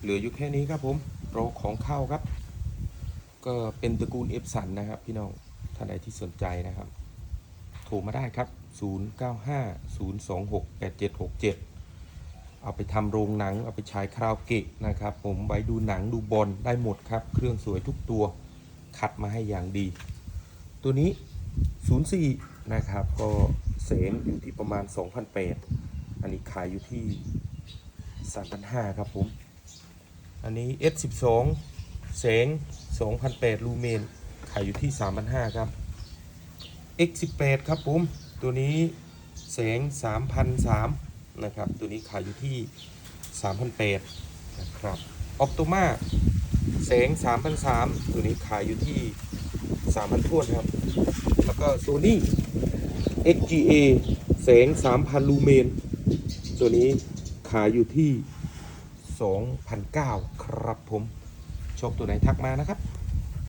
เหลืออยู่แค่นี้ครับผมโปรของเข้าครับ ก็เป็นตระกูลเอฟสันนะครับ พี่น้องท่านใดที่สนใจนะครับ โทรมาได้ครับ 0950268767 เอาไปทำโรงหนัง เอาไปฉายคาราวเกะนะครับ ผมไว้ดูหนังดูบอลได้หมดครับ เครื่องสวยทุกตัวคัดมาให้อย่างดี ตัวนี้ 04 นะครับ ก็เสงอยู่ที่ประมาณ2,800อันนี้ขายอยู่ที่ 3,500 ครับผม อันนี้ S12 เสง2,800ลูเมน ขายอยู่ที่ 3,500 ครับ X18 ครับผม ตัวนี้แสง3,003นะครับ ตัวนี้ขายอยู่ที่ 3,008นะครับออ t โตมาแสง3,003ตัวนี้ขายอยู่ที่3,000ทวนครับ แล้วก็โซนี่ XGA แสง3,000 ลูเมน ตัวนี้ขายอยู่ที่ 2,009 ครับผม ชอบตัวไหนทักมานะครับ